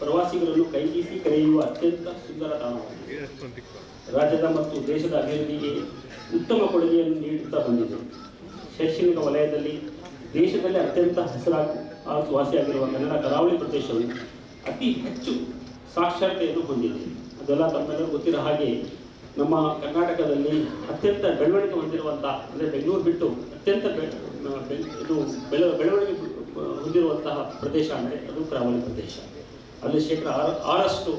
ಪ್ರವಾಸಿಗರನ್ನು ಕೈಬೀಸಿ ಕರೆಯುವ ಅತ್ಯಂತ ಸುಂದರ ತಾಣವಾಗಿದೆ. ರಾಜ್ಯದ ಮತ್ತು ದೇಶದ ಅಭಿವೃದ್ಧಿಗೆ ಉತ್ತಮ ಕೊಡುಗೆಯನ್ನು ನೀಡುತ್ತಾ ಬಂದಿದೆ. ಶೈಕ್ಷಣಿಕ ವಲಯದಲ್ಲಿ ದೇಶದಲ್ಲಿ ಅತ್ಯಂತ ಹೆಸರಾಗಿ ವಾಸಿಯಾಗಿರುವ ಕನ್ನಡ ಕರಾವಳಿ ಪ್ರದೇಶವು ಅತಿ ಹೆಚ್ಚು ಸಾಕ್ಷರತೆಯನ್ನು ಹೊಂದಿದೆ. ಅದೆಲ್ಲ ತಮ್ಮೆಲ್ಲ ಗೊತ್ತಿರೋ ಹಾಗೆ ನಮ್ಮ ಕರ್ನಾಟಕದಲ್ಲಿ ಅತ್ಯಂತ ಬೆಳವಣಿಗೆ ಹೊಂದಿರುವಂಥ ಅಂದರೆ ಬೆಂಗಳೂರು ಬಿಟ್ಟು ಅತ್ಯಂತ ಇದು ಬೆಳ ಬೆಳವಣಿಗೆ ಹೊಂದಿರುವಂತಹ ಪ್ರದೇಶ ಅಂದರೆ ಅದು ಕರಾವಳಿ ಪ್ರದೇಶ. ಅಲ್ಲಿ ಶೇಕಡ ಆರು ಆರಷ್ಟು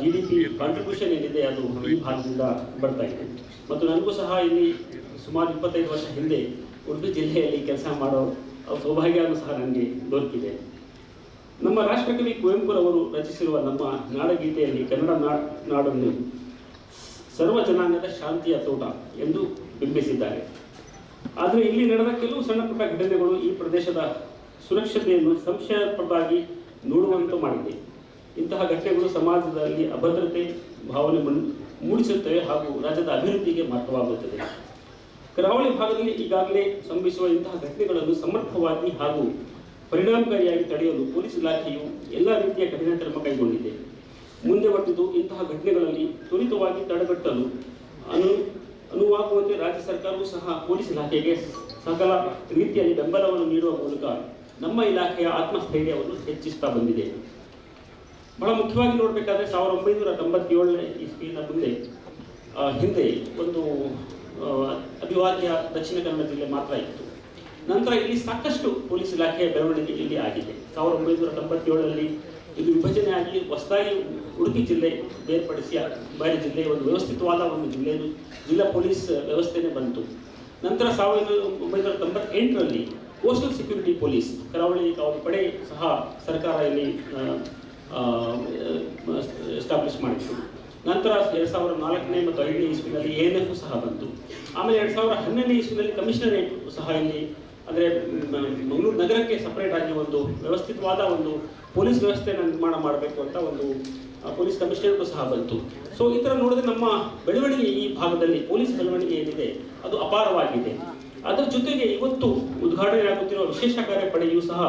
ಜಿ ಡಿ ಪಿ ಕಾಂಟ್ರಿಬ್ಯೂಷನ್ ಏನಿದೆ ಅದು ಈ ಭಾಗದಿಂದ ಬರ್ತಾ ಇದೆ. ಮತ್ತು ನನಗೂ ಸಹ ಇಲ್ಲಿ ಸುಮಾರು ಇಪ್ಪತ್ತೈದು ವರ್ಷ ಹಿಂದೆ ಉಡುಪಿ ಜಿಲ್ಲೆಯಲ್ಲಿ ಕೆಲಸ ಮಾಡೋ ಸೌಭಾಗ್ಯನೂ ಸಹ ನನಗೆ ದೊರಕಿದೆ. ನಮ್ಮ ರಾಷ್ಟ್ರಕವಿ ಕುವೆಂಪುರವರು ರಚಿಸಿರುವ ನಮ್ಮ ನಾಡಗೀತೆಯಲ್ಲಿ ಕನ್ನಡ ನಾಡನ್ನು ಸರ್ವ ಜನಾಂಗದ ಶಾಂತಿಯ ತೋಟ ಎಂದು ಬಿಂಬಿಸಿದ್ದಾರೆ. ಆದರೆ ಇಲ್ಲಿ ನಡೆದ ಕೆಲವು ಸಣ್ಣ ಪುಟ್ಟ ಘಟನೆಗಳು ಈ ಪ್ರದೇಶದ ಸುರಕ್ಷತೆಯನ್ನು ಸಂಶಯಪ್ರದಾಗಿ ನೋಡುವಂತೆ ಮಾಡಿದೆ. ಇಂತಹ ಘಟನೆಗಳು ಸಮಾಜದಲ್ಲಿ ಅಭದ್ರತೆ ಭಾವನೆ ಮೂಡಿಸುತ್ತವೆ ಹಾಗೂ ರಾಜ್ಯದ ಅಭಿವೃದ್ಧಿಗೆ ಮಾರ್ಗವಾಗುತ್ತದೆ. ಕರಾವಳಿ ಭಾಗದಲ್ಲಿ ಈಗಾಗಲೇ ಸಂಭವಿಸುವ ಇಂತಹ ಘಟನೆಗಳನ್ನು ಸಮರ್ಥವಾಗಿ ಹಾಗೂ ಪರಿಣಾಮಕಾರಿಯಾಗಿ ತಡೆಯಲು ಪೊಲೀಸ್ ಇಲಾಖೆಯು ಎಲ್ಲ ರೀತಿಯ ಕಠಿಣ ಕ್ರಮ ಕೈಗೊಂಡಿದೆ. ಮುಂದೆ ಬರ್ತಿದ್ದು ಇಂತಹ ಘಟನೆಗಳಲ್ಲಿ ತ್ವರಿತವಾಗಿ ತಡೆಗಟ್ಟಲು ಅನು, ಅನುವಾಗುವಂತೆ ರಾಜ್ಯ ಸರ್ಕಾರವೂ ಸಹ ಪೊಲೀಸ್ ಇಲಾಖೆಗೆ ಸಕಲ ರೀತಿಯಲ್ಲಿ ಬೆಂಬಲವನ್ನು ನೀಡುವ ಮೂಲಕ ನಮ್ಮ ಇಲಾಖೆಯ ಆತ್ಮಸ್ಥೈರ್ಯವನ್ನು ಹೆಚ್ಚಿಸ್ತಾ ಬಂದಿದೆ. ಬಹಳ ಮುಖ್ಯವಾಗಿ ನೋಡಬೇಕಾದ್ರೆ ಸಾವಿರದ ಒಂಬೈನೂರ ತೊಂಬತ್ತೇಳನೇ ಇಸ್ವಿನ ಮುಂದೆ ಹಿಂದೆ ಒಂದು ಅಭಿವಾದ್ಯ ದಕ್ಷಿಣ ಕನ್ನಡ ಜಿಲ್ಲೆ ಮಾತ್ರ ಇತ್ತು. ನಂತರ ಇಲ್ಲಿ ಸಾಕಷ್ಟು ಪೊಲೀಸ್ ಇಲಾಖೆಯ ಬೆಳವಣಿಗೆ ಇಲ್ಲಿ ಆಗಿದೆ. ಸಾವಿರದ ಒಂಬೈನೂರ ತೊಂಬತ್ತೇಳರಲ್ಲಿ ಇದು ವಿಭಜನೆ ಆಗಿ ಹೊಸದಾಗಿ ಉಡುಪಿ ಜಿಲ್ಲೆ ಬೇರ್ಪಡಿಸಿ ಬೇರೆ ಜಿಲ್ಲೆ ಒಂದು ವ್ಯವಸ್ಥಿತವಾದ ಒಂದು ಜಿಲ್ಲೆ ಜಿಲ್ಲಾ ಪೊಲೀಸ್ ವ್ಯವಸ್ಥೆನೇ ಬಂತು. ನಂತರ ಸಾವಿರದ ಒಂಬೈನೂರ ತೊಂಬತ್ತೆಂಟರಲ್ಲಿ ಕೋಸ್ಟಲ್ ಸೆಕ್ಯೂರಿಟಿ ಪೊಲೀಸ್ ಕರಾವಳಿ ಕಾವಲು ಪಡೆ ಸಹ ಸರ್ಕಾರ ಇಲ್ಲಿ ಎಸ್ಟಾಬ್ಲಿಷ್ ಮಾಡಿತ್ತು. ನಂತರ ಎರಡು ಸಾವಿರದ ನಾಲ್ಕನೇ ಮತ್ತು ಐದನೇ ಇಸ್ವಿನಲ್ಲಿ ಎ ಎನ್ ಎಫ್ ಸಹ ಬಂತು. ಆಮೇಲೆ ಎರಡು ಸಾವಿರದ ಹನ್ನೊಂದನೇ ಇಸ್ವಿನಲ್ಲಿ ಕಮಿಷನರೇಟ್ ಸಹ ಇಲ್ಲಿ, ಅಂದರೆ ಮಂಗಳೂರು ನಗರಕ್ಕೆ ಸಪರೇಟ್ ಆಗಿ ಒಂದು ವ್ಯವಸ್ಥಿತವಾದ ಒಂದು ಪೊಲೀಸ್ ವ್ಯವಸ್ಥೆಯನ್ನು ನಿರ್ಮಾಣ ಮಾಡಬೇಕು ಅಂತ ಒಂದು ಪೊಲೀಸ್ ಕಮಿಷನರೇಟ್ ಸಹ ಬಂತು. ಸೊ ಈ ಥರ ನೋಡಿದ್ರೆ ನಮ್ಮ ಬೆಳವಣಿಗೆ ಈ ಭಾಗದಲ್ಲಿ, ಪೊಲೀಸ್ ಬೆಳವಣಿಗೆ ಏನಿದೆ, ಅದು ಅಪಾರವಾಗಿದೆ. ಅದರ ಜೊತೆಗೆ ಇವತ್ತು ಉದ್ಘಾಟನೆಯಾಗುತ್ತಿರುವ ವಿಶೇಷ ಕಾರ್ಯಪಡೆಯು ಸಹ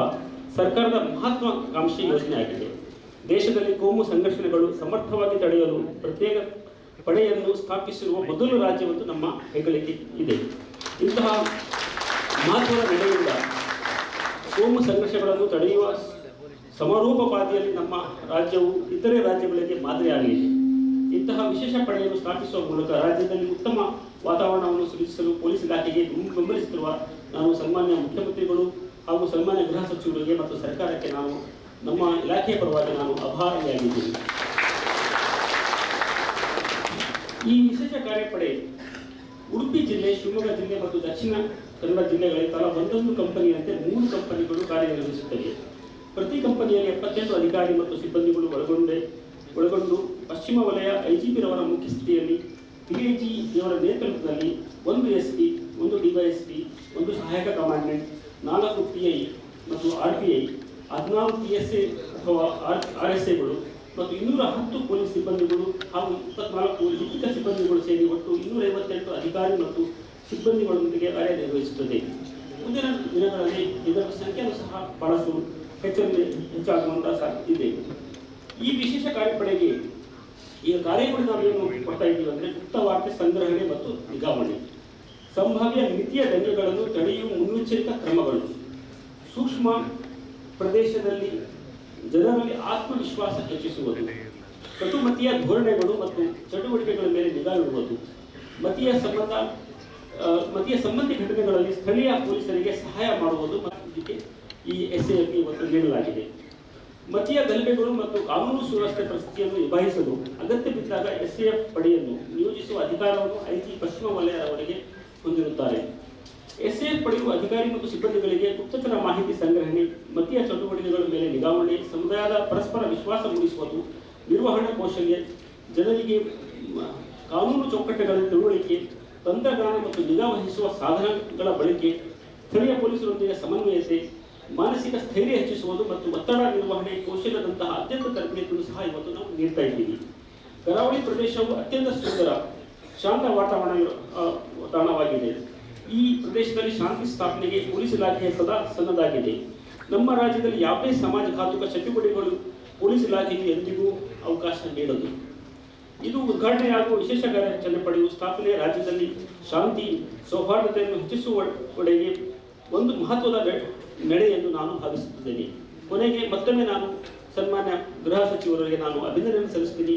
ಸರ್ಕಾರದ ಮಹತ್ವಾಕಾಂಕ್ಷಿ ಯೋಜನೆ ಆಗಿದೆ. ದೇಶದಲ್ಲಿ ಕೋಮು ಸಂಘರ್ಷಣೆಗಳು ಸಮರ್ಥವಾಗಿ ತಡೆಯಲು ಪ್ರತ್ಯೇಕ ಪಡೆಯನ್ನು ಸ್ಥಾಪಿಸಿರುವ ಮೊದಲು ರಾಜ್ಯವೊಂದು ನಮ್ಮ ಹೆಗ್ಗಳಿಕೆ ಇದೆ. ಇಂತಹ ಮಹತ್ವದ ನಡೆಯಿಂದ ಕೋಮು ಸಂಘರ್ಷಗಳನ್ನು ತಡೆಯುವ ಸಮರೋಪಪಾದಿಯಲ್ಲಿ ನಮ್ಮ ರಾಜ್ಯವು ಇತರೆ ರಾಜ್ಯಗಳಿಗೆ ಮಾದರಿಯಾಗಲಿದೆ. ಇಂತಹ ವಿಶೇಷ ಪಡೆಯನ್ನು ಸ್ಥಾಪಿಸುವ ಮೂಲಕ ರಾಜ್ಯದಲ್ಲಿ ಉತ್ತಮ ವಾತಾವರಣವನ್ನು ಸೃಜಿಸಲು ಪೊಲೀಸ್ ಇಲಾಖೆಗೆ ಬೆಂಬಲಿಸುತ್ತಿರುವ ನಾನು ಸನ್ಮಾನ್ಯ ಮುಖ್ಯಮಂತ್ರಿಗಳು ಹಾಗೂ ಸನ್ಮಾನ್ಯ ಗೃಹ ಸಚಿವರಿಗೆ ಮತ್ತು ಸರ್ಕಾರಕ್ಕೆ ನಾನು ನಮ್ಮ ಇಲಾಖೆಯ ಪರವಾಗಿ ನಾನು ಅಭಾರಿಯಾಗಿದ್ದೇನೆ ಈ ವಿಶೇಷ ಕಾರ್ಯಪಡೆ ಉಡುಪಿ ಜಿಲ್ಲೆ, ಶಿವಮೊಗ್ಗ ಜಿಲ್ಲೆ ಮತ್ತು ದಕ್ಷಿಣ ಕನ್ನಡ ಜಿಲ್ಲೆಗಳಲ್ಲಿ ತಲಾ ಒಂದೊಂದು ಕಂಪನಿಯಂತೆ ಮೂರು ಕಂಪನಿಗಳು ಕಾರ್ಯನಿರ್ವಹಿಸುತ್ತವೆ. ಪ್ರತಿ ಕಂಪನಿಯಲ್ಲಿ ಎಪ್ಪತ್ತೆಂಟು ಅಧಿಕಾರಿ ಮತ್ತು ಸಿಬ್ಬಂದಿಗಳು ಒಳಗೊಂಡೆ, ಒಳಗೊಂಡು ಪಶ್ಚಿಮ ವಲಯ ಐಜಿಪಿ ರವರ ಮುಖ್ಯಸ್ಥಿತಿಯಲ್ಲಿ ಡಿಐಜಿ ಇವರ ನೇತೃತ್ವದಲ್ಲಿ ಒಂದು ಎಸ್ ಪಿ ಒಂದು ಡಿವೈಎಸ್ಪಿ, ಒಂದು ಸಹಾಯಕ ಕಮಾಂಡೆಂಟ್, ನಾಲ್ಕು ಪಿ ಐ ಮತ್ತು ಆರ್ ಪಿ ಐ ಹದಿನಾಲ್ಕು ಪಿ ಎಸ್ ಎ ಅಥವಾ ಆರ್ ಆರ್ ಎಸ್ ಎಗಳು ಮತ್ತು ಇನ್ನೂರ ಹತ್ತು ಪೊಲೀಸ್ ಸಿಬ್ಬಂದಿಗಳು ಹಾಗೂ ಇಪ್ಪತ್ನಾಲ್ಕು ಲಿಖಿತ ಸಿಬ್ಬಂದಿಗಳು ಸೇರಿ ಒಟ್ಟು ಇನ್ನೂರ ಐವತ್ತೆಂಟು ಅಧಿಕಾರಿ ಮತ್ತು ಸಿಬ್ಬಂದಿಗಳೊಂದಿಗೆ ಕಾರ್ಯನಿರ್ವಹಿಸುತ್ತದೆ. ಮುಂದಿನ ದಿನಗಳಲ್ಲಿ ಇದರ ಸಂಖ್ಯೆಯನ್ನು ಸಹ ಬಳಸಲು ಹೆಚ್ಚಲ್ಲಿ ಹೆಚ್ಚಾಗುವಂತಹ ಸಾಧ್ಯತೆ ಇದೆ. ಈ ವಿಶೇಷ ಕಾರ್ಯಪಡೆಗೆ ಈಗ ಕಾರ್ಯಗಳು ನಾವು ಏನು ಕೊಡ್ತಾ ಇದ್ದೀವಿ ಅಂದರೆ ಗುಪ್ತವಾರ್ತೆ ಸಂಗ್ರಹಣೆ ಮತ್ತು ನಿಗಾವಣೆ. ಸಂಭಾವ್ಯ ಮಿತಿಯ ದಂಗೆಗಳನ್ನು ತಡೆಯುವ ಮುನ್ನೆಚ್ಚರಿಕಾ ಕ್ರಮಗಳು. ಸೂಕ್ಷ್ಮ ಪ್ರದೇಶದಲ್ಲಿ ಜನರಲ್ಲಿ ಆತ್ಮವಿಶ್ವಾಸ ಹೆಚ್ಚಿಸುವುದು. ಕಟುಮತಿಯ ಧೋರಣೆಗಳು ಮತ್ತು ಚಟುವಟಿಕೆಗಳ ಮೇಲೆ ನಿಗಾ ಇಡುವುದು. ಮತೀಯ ಸಂಬಂಧ ಮತೀಯ ಸಂಬಂಧಿ ಘಟನೆಗಳಲ್ಲಿ ಸ್ಥಳೀಯ ಪೊಲೀಸರಿಗೆ ಸಹಾಯ ಮಾಡುವುದು ಮತ್ತು ಈ ಎಸ್ ಎಫ್ ಇವತ್ತು ನೀಡಲಾಗಿದೆ. ಮತೀಯ ಗಲಭೆಗಳು ಮತ್ತು ಕಾನೂನು ಸುವ್ಯವಸ್ಥೆ ಪರಿಸ್ಥಿತಿಯನ್ನು ನಿಭಾಯಿಸಲು ಅಗತ್ಯ ಬಿದ್ದಾಗ ಎಸ್ ಎಫ್ ಪಡೆಯನ್ನು ನಿಯೋಜಿಸುವ ಅಧಿಕಾರವನ್ನು ಐಟಿ ಪಶ್ಚಿಮ ವಲಯರವರಿಗೆ ಹೊಂದಿರುತ್ತಾರೆ. ಎಸ್ ಎಫ್ ಪಡೆಯುವ ಅಧಿಕಾರಿ ಮತ್ತು ಸಿಬ್ಬಂದಿಗಳಿಗೆ ಗುಪ್ತಚರ ಮಾಹಿತಿ ಸಂಗ್ರಹಣೆ, ಮತೀಯ ಚಟುವಟಿಕೆಗಳ ಮೇಲೆ ನಿಗಾವಣೆ ಸಮುದಾಯದ ಪರಸ್ಪರ ವಿಶ್ವಾಸ ಮೂಡಿಸುವುದು, ನಿರ್ವಹಣಾ ಕೌಶಲ್ಯ, ಜನರಿಗೆ ಕಾನೂನು ಚೌಕಟ್ಟುಗಳ ತಿಳುವಳಿಕೆ, ತಂತ್ರಜ್ಞಾನ ಮತ್ತು ನಿಗಾ ವಹಿಸುವ ಸಾಧನಗಳ ಬಳಕೆ, ಸ್ಥಳೀಯ ಪೊಲೀಸರೊಂದಿಗೆ ಸಮನ್ವಯತೆ ಮಾನಸಿಕ ಸ್ಥೈರ್ಯ ಹೆಚ್ಚಿಸುವುದು ಮತ್ತು ಒತ್ತಡ ನಿರ್ವಹಣೆ, ಕೌಶಲ್ಯದಂತಹ ಅತ್ಯಂತ ತರಬೇತಿಯನ್ನು ಸಹ ಇವತ್ತು ನಾವು ನೀಡ್ತಾ ಇದ್ದೀವಿ. ಕರಾವಳಿ ಪ್ರದೇಶವು ಅತ್ಯಂತ ಸುಂದರ, ಶಾಂತ ವಾತಾವರಣ ತಾಣವಾಗಿದೆ. ಈ ಪ್ರದೇಶದಲ್ಲಿ ಶಾಂತಿ ಸ್ಥಾಪನೆಗೆ ಪೊಲೀಸ್ ಇಲಾಖೆ ಸದಾ ಸನ್ನದಾಗಿದೆ ನಮ್ಮ ರಾಜ್ಯದಲ್ಲಿ ಯಾವುದೇ ಸಮಾಜಘಾತುಕ ಚಟುವಟಿಕೆಗಳು ಪೊಲೀಸ್ ಇಲಾಖೆಗೆ ಎಂದಿಗೂ ಅವಕಾಶ ನೀಡದು. ಇದು ಉದ್ಘಾಟನೆ ಹಾಗೂ ವಿಶೇಷ ಕಾರ್ಯಾಚರಣೆ ಪಡೆಯುವ ಸ್ಥಾಪನೆ ರಾಜ್ಯದಲ್ಲಿ ಶಾಂತಿ, ಸೌಹಾರ್ದತೆಯನ್ನು ಹೆಚ್ಚಿಸುವ ಕಡೆಗೆ ಒಂದು ಮಹತ್ವದ ನಡೆ- ನಡೆ ಎಂದು ನಾನು ಭಾವಿಸುತ್ತಿದ್ದೇನೆ ಕೊನೆಗೆ ಮತ್ತೊಮ್ಮೆ ನಾನು ಸನ್ಮಾನ್ಯ ಗೃಹ ಸಚಿವರಿಗೆ ನಾನು ಅಭಿನಂದನೆ ಸಲ್ಲಿಸ್ತೀನಿ